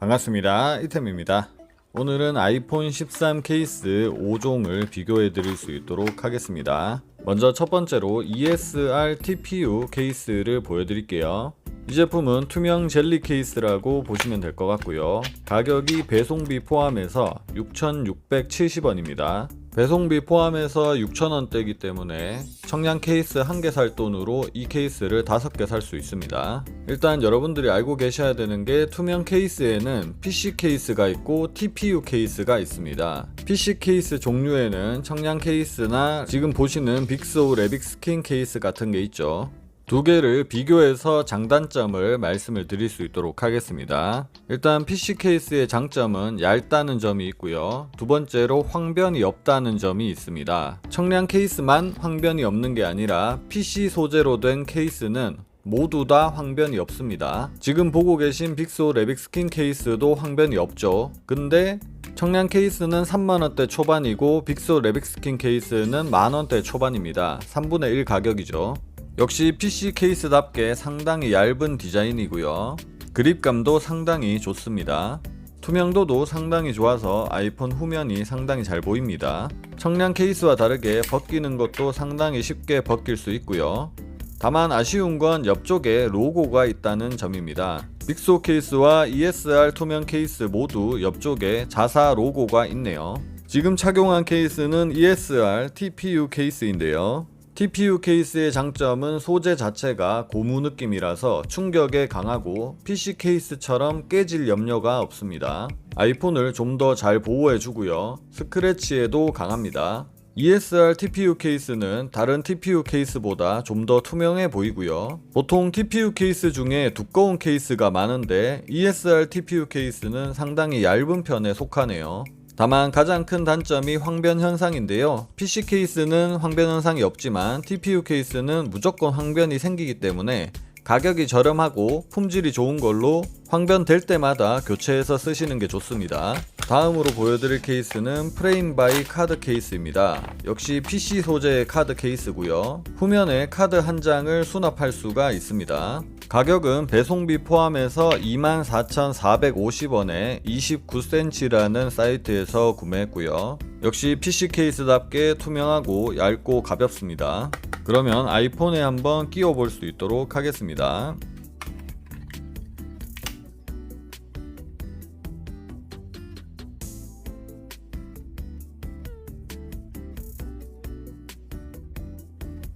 반갑습니다. 이템입니다. 오늘은 아이폰 13 케이스 5종을 비교해 드릴 수 있도록 하겠습니다. 먼저 첫 번째로 ESR TPU 케이스를 보여드릴게요. 이 제품은 투명 젤리 케이스라고 보시면 될 것 같고요. 가격이 배송비 포함해서 6,670원입니다. 배송비 포함해서 6,000원대이기 때문에 청량 케이스 한 개 살 돈으로 이 케이스를 5개 살 수 있습니다. 일단 여러분들이 알고 계셔야 되는 게 투명 케이스에는 PC 케이스가 있고 TPU 케이스가 있습니다. PC 케이스 종류에는 청량 케이스나 지금 보시는 빅소 레빅 스킨 케이스 같은 게 있죠. 두 개를 비교해서 장단점을 말씀을 드릴 수 있도록 하겠습니다. 일단 PC 케이스의 장점은 얇다는 점이 있고요. 두 번째로 황변이 없다는 점이 있습니다. 청량 케이스만 황변이 없는 게 아니라 PC 소재로 된 케이스는 모두 다 황변이 없습니다. 지금 보고 계신 빅소 레빅 스킨 케이스도 황변이 없죠. 근데 청량 케이스는 3만원대 초반이고 빅소 레빅 스킨 케이스는 만원대 초반입니다. 3분의 1 가격이죠. 역시 PC 케이스답게 상당히 얇은 디자인이고요. 그립감도 상당히 좋습니다. 투명도도 상당히 좋아서 아이폰 후면이 상당히 잘 보입니다. 청량 케이스와 다르게 벗기는 것도 상당히 쉽게 벗길 수 있고요. 다만 아쉬운 건 옆쪽에 로고가 있다는 점입니다. 빅소 케이스와 ESR 투명 케이스 모두 옆쪽에 자사 로고가 있네요. 지금 착용한 케이스는 ESR TPU 케이스인데요. TPU 케이스의 장점은 소재 자체가 고무 느낌이라서 충격에 강하고 PC 케이스처럼 깨질 염려가 없습니다. 아이폰을 좀 더 잘 보호해 주고요. 스크래치에도 강합니다. ESR TPU 케이스는 다른 TPU 케이스보다 좀 더 투명해 보이고요. 보통 TPU 케이스 중에 두꺼운 케이스가 많은데 ESR TPU 케이스는 상당히 얇은 편에 속하네요. 다만 가장 큰 단점이 황변 현상인데요. PC 케이스는 황변 현상이 없지만 TPU 케이스는 무조건 황변이 생기기 때문에 가격이 저렴하고 품질이 좋은 걸로 황변 될 때마다 교체해서 쓰시는 게 좋습니다. 다음으로 보여드릴 케이스는 프레임 바이 카드 케이스입니다. 역시 PC 소재의 카드 케이스고요. 후면에 카드 한 장을 수납할 수가 있습니다. 가격은 배송비 포함해서 24,450원에 29cm라는 사이트에서 구매했고요. 역시 PC 케이스답게 투명하고 얇고 가볍습니다. 그러면 아이폰에 한번 끼워 볼 수 있도록 하겠습니다.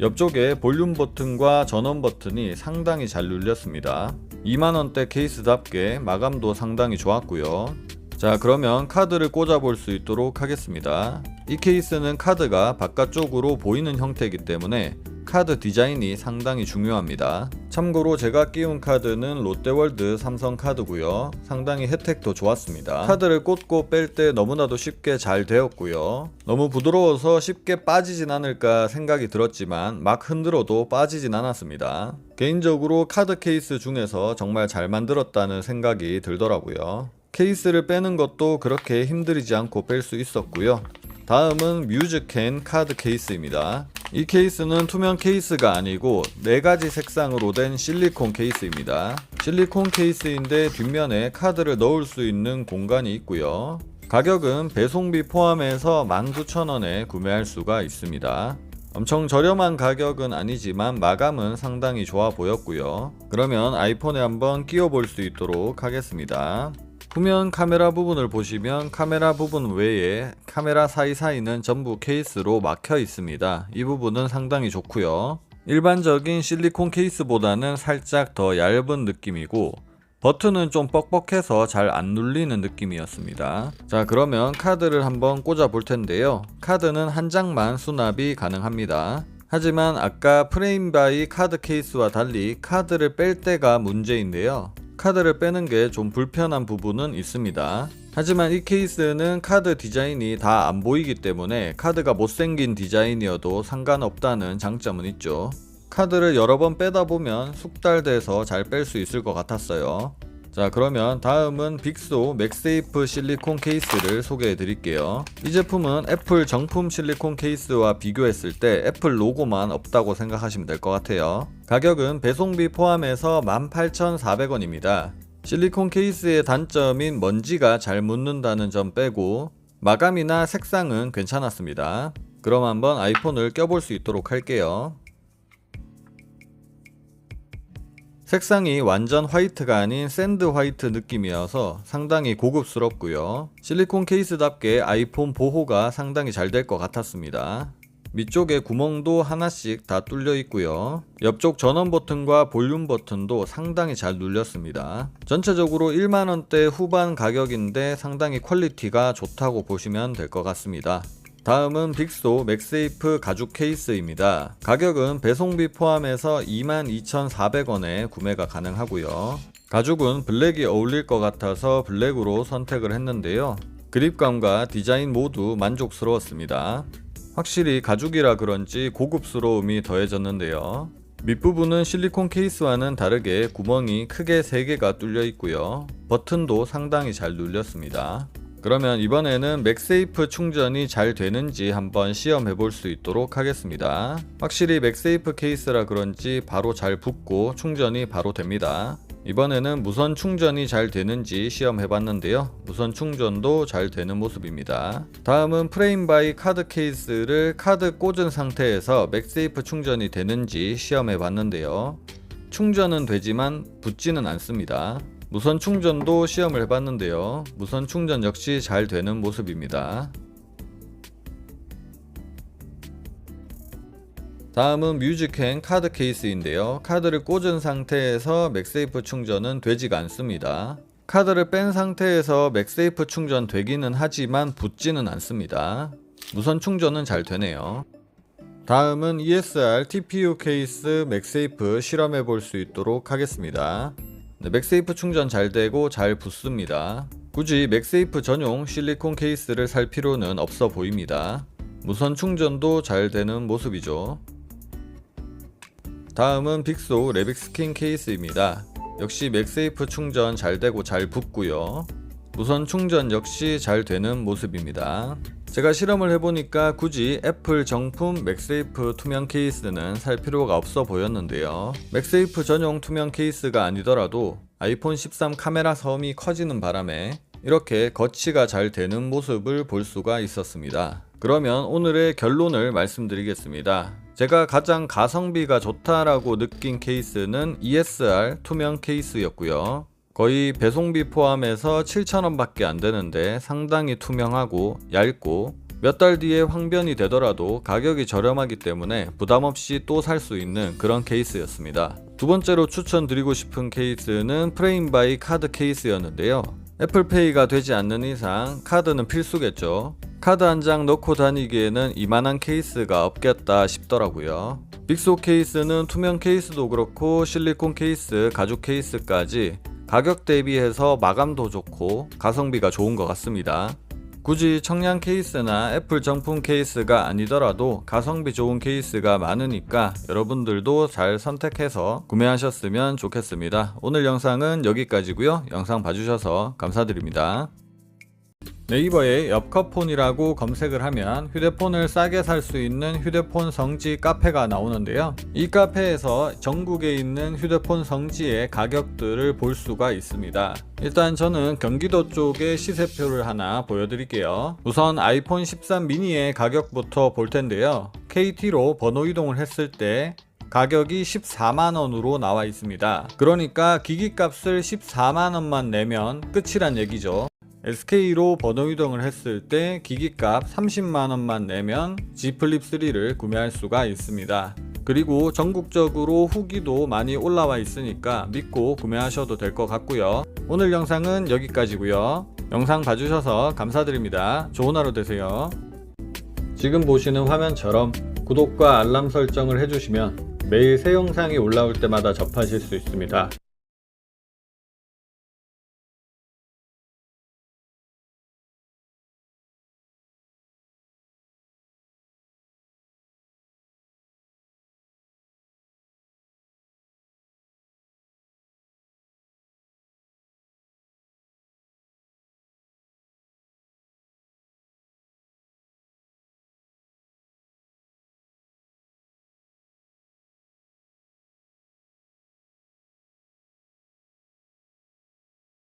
옆쪽에 볼륨 버튼과 전원 버튼이 상당히 잘 눌렸습니다. 2만원대 케이스답게 마감도 상당히 좋았고요. 자 그러면 카드를 꽂아 볼 수 있도록 하겠습니다. 이 케이스는 카드가 바깥쪽으로 보이는 형태이기 때문에 카드 디자인이 상당히 중요합니다. 참고로 제가 끼운 카드는 롯데월드 삼성 카드고요. 상당히 혜택도 좋았습니다. 카드를 꽂고 뺄 때 너무나도 쉽게 잘 되었고요. 너무 부드러워서 쉽게 빠지진 않을까 생각이 들었지만 막 흔들어도 빠지진 않았습니다. 개인적으로 카드 케이스 중에서 정말 잘 만들었다는 생각이 들더라고요. 케이스를 빼는 것도 그렇게 힘들이지 않고 뺄 수 있었고요. 다음은 뮤즈캔 카드 케이스입니다. 이 케이스는 투명 케이스가 아니고 4가지 색상으로 된 실리콘 케이스입니다. 실리콘 케이스인데 뒷면에 카드를 넣을 수 있는 공간이 있고요. 가격은 배송비 포함해서 19,000원에 구매할 수가 있습니다. 엄청 저렴한 가격은 아니지만 마감은 상당히 좋아 보였고요. 그러면 아이폰에 한번 끼워 볼 수 있도록 하겠습니다. 후면 카메라 부분을 보시면 카메라 부분 외에 카메라 사이사이는 전부 케이스로 막혀 있습니다. 이 부분은 상당히 좋고요. 일반적인 실리콘 케이스보다는 살짝 더 얇은 느낌이고 버튼은 좀 뻑뻑해서 잘 안 눌리는 느낌이었습니다. 자 그러면 카드를 한번 꽂아 볼 텐데요. 카드는 한 장만 수납이 가능합니다. 하지만 아까 프레임 바이 카드 케이스와 달리 카드를 뺄 때가 문제인데요. 카드를 빼는 게 좀 불편한 부분은 있습니다. 하지만 이 케이스는 카드 디자인이 다 안 보이기 때문에 카드가 못생긴 디자인이어도 상관없다는 장점은 있죠. 카드를 여러 번 빼다 보면 숙달돼서 잘 뺄 수 있을 것 같았어요. 자 그러면 다음은 빅소 맥세이프 실리콘 케이스를 소개해 드릴게요 이 제품은 애플 정품 실리콘 케이스와 비교했을 때 애플 로고만 없다고 생각하시면 될 것 같아요 가격은 배송비 포함해서 18,400원입니다 실리콘 케이스의 단점인 먼지가 잘 묻는다는 점 빼고 마감이나 색상은 괜찮았습니다. 그럼 한번 아이폰을 껴볼 수 있도록 할게요. 색상이 완전 화이트가 아닌 샌드 화이트 느낌이어서 상당히 고급스럽고요. 실리콘 케이스답게 아이폰 보호가 상당히 잘 될 것 같았습니다. 밑쪽에 구멍도 하나씩 다 뚫려 있고요. 옆쪽 전원 버튼과 볼륨 버튼도 상당히 잘 눌렸습니다. 전체적으로 1만원대 후반 가격인데 상당히 퀄리티가 좋다고 보시면 될 것 같습니다. 다음은 빅소 맥세이프 가죽 케이스입니다. 가격은 배송비 포함해서 22,400원에 구매가 가능하고요. 가죽은 블랙이 어울릴 것 같아서 블랙으로 선택을 했는데요. 그립감과 디자인 모두 만족스러웠습니다. 확실히 가죽이라 그런지 고급스러움이 더해졌는데요. 밑부분은 실리콘 케이스와는 다르게 구멍이 크게 3개가 뚫려 있고요. 버튼도 상당히 잘 눌렸습니다. 그러면 이번에는 맥세이프 충전이 잘 되는지 한번 시험해 볼 수 있도록 하겠습니다. 확실히 맥세이프 케이스라 그런지 바로 잘 붙고 충전이 바로 됩니다. 이번에는 무선 충전이 잘 되는지 시험해 봤는데요. 무선 충전도 잘 되는 모습입니다. 다음은 프레임 바이 카드 케이스를 카드 꽂은 상태에서 맥세이프 충전이 되는지 시험해 봤는데요. 충전은 되지만 붙지는 않습니다. 무선 충전도 시험을 해봤는데요. 무선 충전 역시 잘 되는 모습입니다. 다음은 뮤직행 카드 케이스인데요. 카드를 꽂은 상태에서 맥세이프 충전은 되지가 않습니다. 카드를 뺀 상태에서 맥세이프 충전 되기는 하지만 붙지는 않습니다. 무선 충전은 잘 되네요. 다음은 ESR TPU 케이스 맥세이프 실험해 볼 수 있도록 하겠습니다. 네, 맥세이프 충전 잘 되고 잘 붙습니다. 굳이 맥세이프 전용 실리콘 케이스를 살 필요는 없어 보입니다. 무선 충전도 잘 되는 모습이죠. 다음은 빅소 레빅 스킨 케이스입니다. 역시 맥세이프 충전 잘 되고 잘 붙고요. 무선 충전 역시 잘 되는 모습입니다. 제가 실험을 해보니까 굳이 애플 정품 맥세이프 투명 케이스는 살 필요가 없어 보였는데요. 맥세이프 전용 투명 케이스가 아니더라도 아이폰 13 카메라 섬이 커지는 바람에 이렇게 거치가 잘 되는 모습을 볼 수가 있었습니다. 그러면 오늘의 결론을 말씀드리겠습니다. 제가 가장 가성비가 좋다라고 느낀 케이스는 ESR 투명 케이스였고요. 거의 배송비 포함해서 7,000원 밖에 안 되는데 상당히 투명하고 얇고 몇 달 뒤에 황변이 되더라도 가격이 저렴하기 때문에 부담 없이 또 살 수 있는 그런 케이스였습니다. 두 번째로 추천드리고 싶은 케이스는 프레임 바이 카드 케이스였는데요. 애플페이가 되지 않는 이상 카드는 필수겠죠. 카드 한 장 넣고 다니기에는 이만한 케이스가 없겠다 싶더라고요. 빅소 케이스는 투명 케이스도 그렇고 실리콘 케이스, 가죽 케이스까지 가격 대비해서 마감도 좋고 가성비가 좋은 것 같습니다. 굳이 청량 케이스나 애플 정품 케이스가 아니더라도 가성비 좋은 케이스가 많으니까 여러분들도 잘 선택해서 구매하셨으면 좋겠습니다. 오늘 영상은 여기까지고요. 영상 봐주셔서 감사드립니다. 네이버에 엽커폰이라고 검색을 하면 휴대폰을 싸게 살 수 있는 휴대폰 성지 카페가 나오는데요. 이 카페에서 전국에 있는 휴대폰 성지의 가격들을 볼 수가 있습니다. 일단 저는 경기도 쪽의 시세표를 하나 보여드릴게요. 우선 아이폰 13 미니의 가격부터 볼 텐데요. KT로 번호 이동을 했을 때 가격이 14만원으로 나와 있습니다. 그러니까 기기값을 14만원만 내면 끝이란 얘기죠. SK로 번호 이동을 했을 때 기기값 30만원만 내면 G 플립 3를 구매할 수가 있습니다. 그리고 전국적으로 후기도 많이 올라와 있으니까 믿고 구매하셔도 될 것 같고요. 오늘 영상은 여기까지고요. 영상 봐주셔서 감사드립니다. 좋은 하루 되세요. 지금 보시는 화면처럼 구독과 알람 설정을 해주시면 매일 새 영상이 올라올 때마다 접하실 수 있습니다.